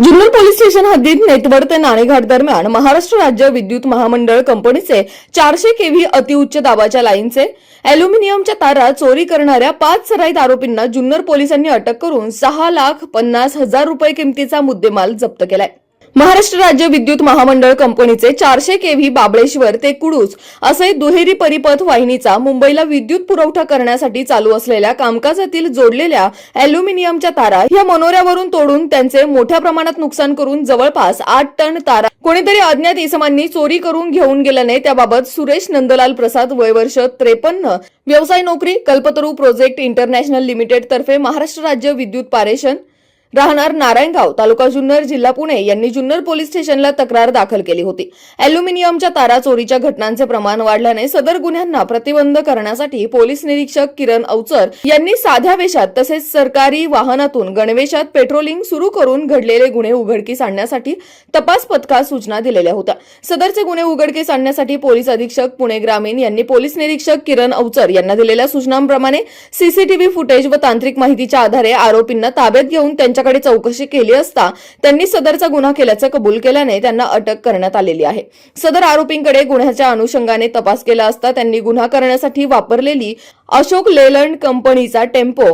Junnar police station हद्दीत नेतवड ते नाणेघाट दरम्यान महाराष्ट्र राज्य विद्युत महामंडळ कंपनीचे चारशे केव्ही अतिउच्च दाबाच्या लाईनचे अॅल्युमिनियमच्या तारा चोरी करणाऱ्या पाच सराईत आरोपींना जुन्नर पोलिसांनी अटक करून सहा लाख पन्नास हजार रुपये किमतीचा मुद्देमाल जप्त केलाय. महाराष्ट्र राज्य विद्युत महामंडळ कंपनीचे चारशे केव्ही बाबळेश्वर ते कुडूस असे दुहेरी परिपथ वाहिनीचा मुंबईला विद्युत पुरवठा करण्यासाठी चालू असलेल्या कामकाजातील जोडलेल्या अॅल्युमिनियमच्या तारा या मनोऱ्यावरून तोडून त्यांचे मोठ्या प्रमाणात नुकसान करून जवळपास आठ टन तारा कोणीतरी अज्ञात इसमांनी चोरी करून घेऊन गेल्याने त्याबाबत सुरेश नंदलाल प्रसाद वयवर्ष त्रेपन्न व्यवसाय नोकरी कल्पतरू प्रोजेक्ट इंटरनॅशनल लिमिटेड तर्फे महाराष्ट्र राज्य विद्युत पारेषण राहणार नारायणगाव तालुका जुन्नर जिल्हा पुणे यांनी जुन्नर पोलीस स्टेशनला तक्रार दाखल केली होती. अॅल्युमिनियमच्या तारा चोरीच्या घटनांचे प्रमाण वाढल्याने सदर गुन्ह्यांना प्रतिबंध करण्यासाठी पोलीस निरीक्षक किरण अवचर यांनी साध्या वेशात तसेच सरकारी वाहनातून गणवेशात पेट्रोलिंग सुरू करून घडलेले गुन्हे उघडकीस आणण्यासाठी तपास पथकास सूचना दिलेल्या होत्या. सदरचे गुन्हे उघडकीस आणण्यासाठी पोलीस अधीक्षक पुणे ग्रामीण यांनी पोलीस निरीक्षक किरण अवचर यांना दिलेल्या सूचनांप्रमाणे सीसीटीव्ही फुटेज व तांत्रिक माहितीच्या आधारे आरोपींना ताब्यात घेऊन त्यांच्या त्यांच्याकडे चौकशी केली असता त्यांनी सदरचा गुन्हा केल्याचं कबूल केल्याने त्यांना अटक करण्यात आलेली आहे. सदर आरोपींकडे गुन्ह्याच्या अनुषंगाने तपास केला असता त्यांनी गुन्हा करण्यासाठी वापरलेली अशोक लेलंड कंपनीचा टेम्पो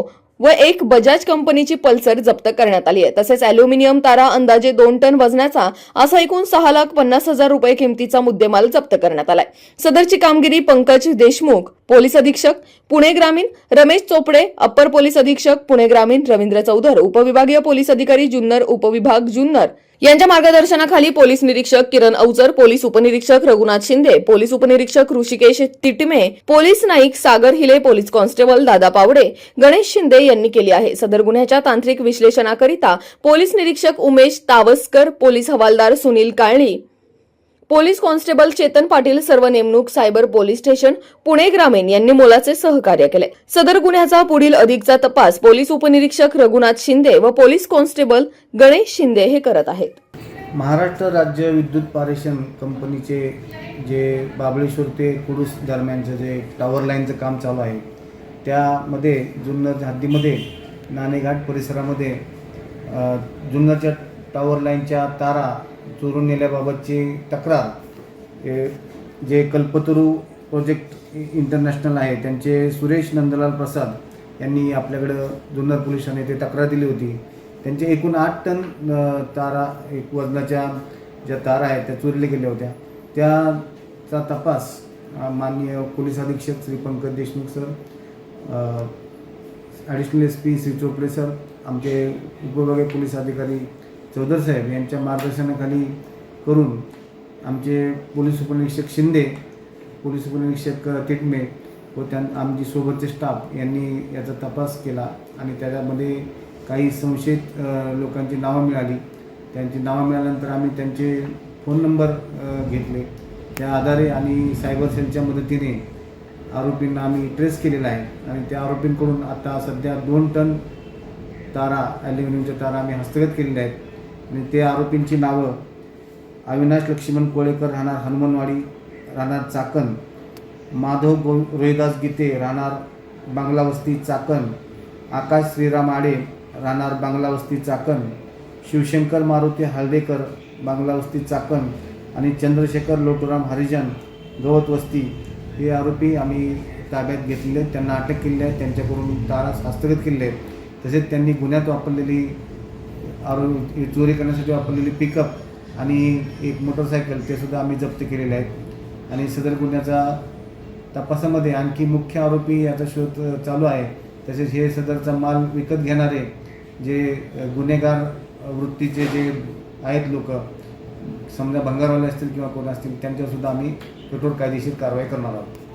व एक बजाज कंपनीची पल्सर जप्त करण्यात आली आहे. तसेच अॅल्युमिनियम तारा अंदाजे दोन टन वजनाचा असा एकूण सहा लाख पन्नास हजार रुपये किमतीचा मुद्देमाल जप्त करण्यात आलाय. सदरची कामगिरी पंकज देशमुख पोलीस अधीक्षक पुणे ग्रामीण रमेश चोपडे अप्पर पोलीस अधीक्षक पुणे ग्रामीण रवींद्र चौधर उपविभागीय पोलीस अधिकारी जुन्नर उपविभाग जुन्नर यांच्या मार्गदर्शनाखाली पोलीस निरीक्षक किरण अवचर पोलीस उपनिरीक्षक रघुनाथ शिंदे पोलीस उपनिरीक्षक Hrishikesh Titme police Naik Sagar Hile police constable दादा पावडे गणेश शिंदे यांनी केली आहे. सदर गुन्ह्याच्या तांत्रिक विश्लेषणाकरिता पोलीस निरीक्षक उमेश तावस्कर पोलीस हवालदार सुनील काळणी पोलीस कॉन्स्टेबल चेतन पाटील सर्व नेमणूक सायबर पोलीस स्टेशन पुणे ग्रामीण यांनी मोलाचे सहकार्य केले. सदर गुन्ह्याचा पुढील अधिकचा तपास पोलीस उपनिरीक्षक रघुनाथ शिंदे व पोलीस कॉन्स्टेबल गणेश शिंदे हे करत आहेत. महाराष्ट्र राज्य विद्युत पारेषण कंपनीचे जे बाबळेश्वर ते कुडूस दरम्यानचं जे टॉवर लाईनचं काम चालू आहे त्यामध्ये जुन्नर हद्दीमध्ये नाणेघाट परिसरामध्ये जुन्नरच्या टॉवर लाईनच्या तारा चोरून नेल्याबाबतची तक्रार. हे जे कल्पतरू प्रोजेक्ट इंटरनॅशनल आहे त्यांचे सुरेश नंदलाल प्रसाद यांनी आपल्याकडं जुन्नर पोलिसांनी ते तक्रार दिली होती. त्यांचे एकूण आठ टन तारा एक वजनाच्या ज्या तारा आहेत त्या चोरल्या गेल्या होत्या. त्याचा तपास माननीय पोलीस अधीक्षक Shri Pankaj Deshmukh sir additional S P Shri Chopde sir आमचे उपविभागीय पोलीस अधिकारी चौधर साहेब यांच्या मार्गदर्शनाखाली करून आमचे पोलीस उपनिरीक्षक शिंदे पोलीस उपनिरीक्षक तिटमे व त्या आमची सोबतचे स्टाफ यांनी याचा तपास केला आणि त्याच्यामध्ये काही संशयित लोकांची नावं मिळाली. त्यांची नावं मिळाल्यानंतर आम्ही त्यांचे फोन नंबर घेतले. त्या आधारे आणि सायबर सेलच्या मदतीने आरोपींना आम्ही ट्रेस केलेला आहे आणि त्या आरोपींकडून आता सध्या दोन टन तारा ॲल्युमिनियमच्या तारा आम्ही हस्तगत केलेल्या आहेत. आणि ते आरोपींची नावं अविनाश लक्ष्मण कोळेकर राहणार हनुमानवाडी राहणार चाकण माधव गो रोहिदास गीते राहणार बांगला वस्ती चाकण आकाश श्रीराम आडे राहणार बांगला वस्ती चाकण शिवशंकर मारुती हळदेकर बांगला वस्ती चाकण आणि चंद्रशेखर लोटुराम हरिजन गवत वस्ती हे आरोपी आम्ही ताब्यात घेतलेले आहेत. त्यांना अटक केली आहे. त्यांच्याकडून तारा हस्तगत केले आहेत. तसेच त्यांनी गुन्ह्यात वापरलेली आरो चोरी करण्यासाठी वापरलेली पिकअप आणि एक मोटरसायकल ते सुद्धा आम्ही जप्त केलेले आहेत. आणि सदर गुन्ह्याचा तपासामध्ये आणखी मुख्य आरोपी याचा शोध चालू आहे. तसेच हे सदरचा माल विकत घेणारे जे गुन्हेगार वृत्तीचे जे आहेत लोक समजा भंगारवाले असतील किंवा कोण असतील त्यांच्यावर सुद्धा आम्ही कठोर कायदेशीर कारवाई करणार आहोत.